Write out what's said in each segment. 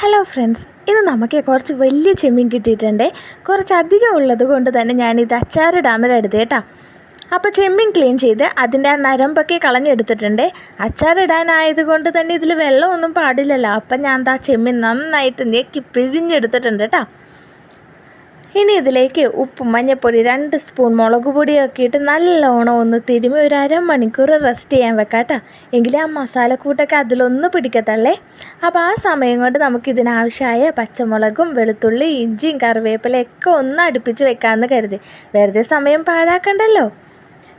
Hello friends ഇന്ന് നമുക്ക് കുറച്ച് വലിയ ചെമ്മീൻ കിട്ടിയിട്ടുണ്ട്. കുറച്ച് അധികം ഉള്ളത് കൊണ്ട് തന്നെ ഞാനിത് അച്ചാറിടാന്ന് കരുതി കേട്ടോ. അപ്പോൾ ചെമ്മീൻ ക്ലീൻ ചെയ്ത് അതിന്റെ ആ നരമ്പൊക്കെ കളഞ്ഞെടുത്തിട്ടുണ്ട്. അച്ചാറിടാനായത് കൊണ്ട് തന്നെ ഇതിൽ വെള്ളമൊന്നും പാടില്ലല്ലോ. അപ്പം ഞാൻ എന്താ ചെമ്മീൻ നന്നായിട്ട് ഞെക്കി പിഴിഞ്ഞെടുത്തിട്ടുണ്ട് കേട്ടോ. ഇനി ഇതിലേക്ക് ഉപ്പും മഞ്ഞൾപ്പൊടി രണ്ട് സ്പൂൺ മുളക് പൊടിയൊക്കെ ഇട്ട് നല്ലോണം ഒന്ന് തിരുമി ഒരു അരമണിക്കൂർ റെസ്റ്റ് ചെയ്യാൻ വെക്കാം കേട്ടോ എങ്കിലേ ആ മസാലക്കൂട്ടൊക്കെ അതിലൊന്ന് പിടിക്കത്തള്ളേ. അപ്പോൾ ആ സമയം കൊണ്ട് നമുക്ക് ഇതിനാവശ്യമായ പച്ചമുളകും വെളുത്തുള്ളി ഇഞ്ചിയും കറിവേപ്പിലയൊക്കെ ഒന്ന് അടുപ്പിച്ച് വെക്കാമെന്ന് കരുതി. വെറുതെ സമയം പാഴാക്കണ്ടല്ലോ.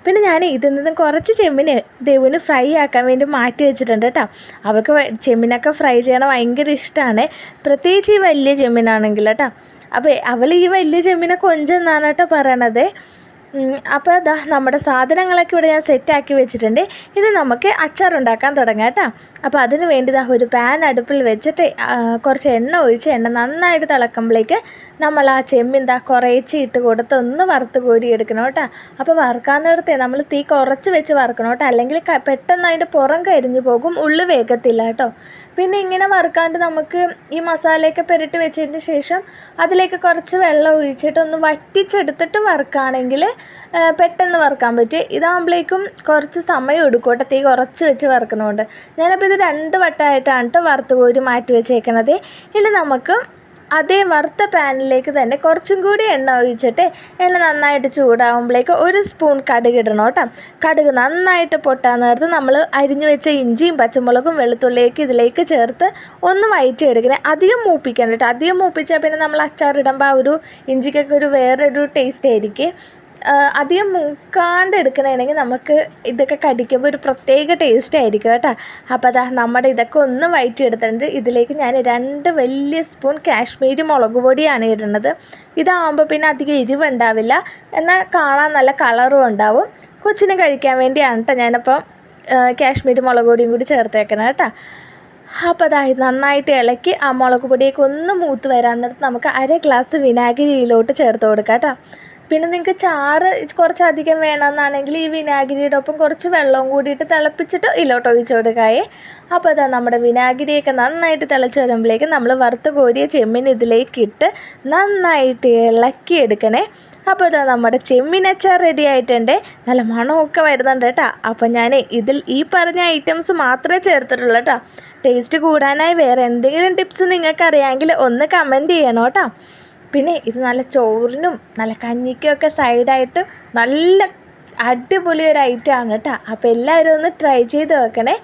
പിന്നെ ഞാൻ ഇതിൽ നിന്നും കുറച്ച് ചെമ്മീന് ദേവിന് ഫ്രൈ ആക്കാൻ വേണ്ടി മാറ്റി വെച്ചിട്ടുണ്ട് കേട്ടോ. അവൾക്ക് ചെമ്മീനൊക്കെ ഫ്രൈ ചെയ്യണം ഭയങ്കര ഇഷ്ടമാണ് പ്രത്യേകിച്ച് ഈ വലിയ ചെമ്മീനാണെങ്കിൽ കേട്ടോ. അപ്പോൾ അവൾ ഈ വലിയ ചെമ്മീനെ കൊഞ്ചെന്നാണ് കേട്ടോ പറയണത്. അപ്പോൾ അതാ നമ്മുടെ സാധനങ്ങളൊക്കെ ഇവിടെ ഞാൻ സെറ്റാക്കി വെച്ചിട്ടുണ്ട്. ഇത് നമുക്ക് അച്ചാറുണ്ടാക്കാൻ തുടങ്ങാം കേട്ടോ. അപ്പോൾ അതിന് വേണ്ടി ദാ ഒരു പാൻ അടുപ്പിൽ വെച്ചിട്ട് കുറച്ച് എണ്ണ ഒഴിച്ച് എണ്ണ നന്നായിട്ട് തിളക്കുമ്പോഴേക്ക് നമ്മൾ ആ ചെമ്മിൻ ദാ കുറേച്ച് ഇട്ട് കൊടുത്ത് ഒന്ന് വറുത്ത് കോരി എടുക്കണം കേട്ടോ. അപ്പോൾ വറുക്കാൻ നേരത്തെ നമ്മൾ തീ കുറച്ച് വെച്ച് വറുക്കണം കേട്ടോ. അല്ലെങ്കിൽ പെട്ടെന്ന് അതിന്റെ പുറം കരിഞ്ഞു പോകും ഉള്ളു വേഗത്തില്ല കേട്ടോ. പിന്നെ ഇങ്ങനെ വറുക്കാണ്ട് നമുക്ക് ഈ മസാലയൊക്കെ പെരട്ടി വെച്ചതിന് ശേഷം അതിലേക്ക് കുറച്ച് വെള്ളം ഒഴിച്ചിട്ട് ഒന്ന് വറ്റിച്ചെടുത്തിട്ട് വറുക്കുകയാണെങ്കിൽ പെട്ടെന്ന് വറുക്കാൻ പറ്റും. ഇതാകുമ്പോഴേക്കും കുറച്ച് സമയം എടുക്കും തീ കുറച്ച് വെച്ച് വറുക്കണമുണ്ട് ഞാനപ്പോൾ ഇത് രണ്ട് വട്ടമായിട്ടാണ് കേട്ടോ വറുത്ത് കോരി മാറ്റി വെച്ചേക്കണത്. ഇനി നമുക്ക് അതേ വറുത്ത പാനിലേക്ക് തന്നെ കുറച്ചും കൂടി എണ്ണ ഒഴിച്ചിട്ട് എണ്ണ നന്നായിട്ട് ചൂടാകുമ്പോഴേക്ക് ഒരു സ്പൂൺ കടുക് ഇടണം കേട്ടോ. കടുക് നന്നായിട്ട് പൊട്ടാൻ നേരത്ത് നമ്മൾ അരിഞ്ഞു വെച്ച ഇഞ്ചിയും പച്ചമുളകും വെളുത്തുള്ളിയൊക്കെ ഇതിലേക്ക് ചേർത്ത് ഒന്ന് വയറ്റി എടുക്കണേ അധികം മൂപ്പിക്കണം കേട്ടോ. അധികം മൂപ്പിച്ചാൽ പിന്നെ നമ്മൾ അച്ചാറിടുമ്പോൾ ആ ഒരു ഇഞ്ചിക്കൊക്കെ ഒരു വേറൊരു ടേസ്റ്റ് ആയിരിക്കും. അധികം മൂക്കാണ്ട് എടുക്കണമെങ്കിൽ നമുക്ക് ഇതൊക്കെ കടിക്കുമ്പോൾ ഒരു പ്രത്യേക ടേസ്റ്റ് ആയിരിക്കും കേട്ടോ. അപ്പോൾ അതാ നമ്മുടെ ഇതൊക്കെ ഒന്ന് വയറ്റി എടുത്തിട്ടുണ്ട് ഇതിലേക്ക് ഞാൻ രണ്ട് വലിയ സ്പൂൺ കാശ്മീരി മുളക് പൊടിയാണ് ഇടുന്നത് ഇതാകുമ്പോൾ പിന്നെ അധികം എരിവ് ഉണ്ടാവില്ല. എന്നാൽ കാണാൻ നല്ല കളറും ഉണ്ടാവും. കൊച്ചിന് കഴിക്കാൻ വേണ്ടിയാണ് കേട്ടോ ഞാനിപ്പോൾ കാശ്മീരി മുളക് പൊടിയും കൂടി ചേർത്തേക്കണം കേട്ടോ. അപ്പോൾ അതായത് നന്നായിട്ട് ഇളക്കി ആ മുളക് പൊടിയൊക്കെ ഒന്ന് മൂത്ത് വരാൻ നേരത്ത് നമുക്ക് അര ഗ്ലാസ് വിനാഗിരിയിലോട്ട് ചേർത്ത് കൊടുക്കാം കേട്ടോ. പിന്നെ നിങ്ങൾക്ക് ചാറ് കുറച്ചധികം വേണമെന്നാണെങ്കിൽ ഈ വിനാഗിരിയുടെ ഒപ്പം കുറച്ച് വെള്ളവും കൂടിയിട്ട് തിളപ്പിച്ചിട്ട് ഇതിലോട്ട് ഒഴിച്ചു കൊടുക്കായേ. അപ്പോൾ അതാ നമ്മുടെ വിനാഗിരിയൊക്കെ നന്നായിട്ട് തിളച്ച് വരുമ്പോഴേക്കും നമ്മൾ വറുത്ത് കോരിയ ചെമ്മീൻ ഇതിലേക്ക് ഇട്ട് നന്നായിട്ട് ഇളക്കി എടുക്കണേ. അപ്പോൾ ഇതാ നമ്മുടെ ചെമ്മീനച്ചാർ റെഡി ആയിട്ടുണ്ട്. നല്ല മണമൊക്കെ വരുന്നുണ്ട് കേട്ടോ. അപ്പോൾ ഞാൻ ഇതിൽ ഈ പറഞ്ഞ ഐറ്റംസ് മാത്രമേ ചേർത്തിട്ടുള്ളൂ കേട്ടോ. ടേസ്റ്റ് കൂടാനായി വേറെ എന്തെങ്കിലും ടിപ്സ് നിങ്ങൾക്ക് അറിയാമെങ്കിൽ ഒന്ന് കമന്റ് ചെയ്യണം കേട്ടോ. പിന്നെ ഇത് നല്ല ചോറിനും നല്ല കഞ്ഞിക്കൊക്കെ സൈഡായിട്ട് നല്ല അടിപൊളി ഒരു ഐറ്റമാണ് കേട്ടോ. അപ്പോൾ എല്ലാവരും ഒന്ന് ട്രൈ ചെയ്ത് നോക്കണേ.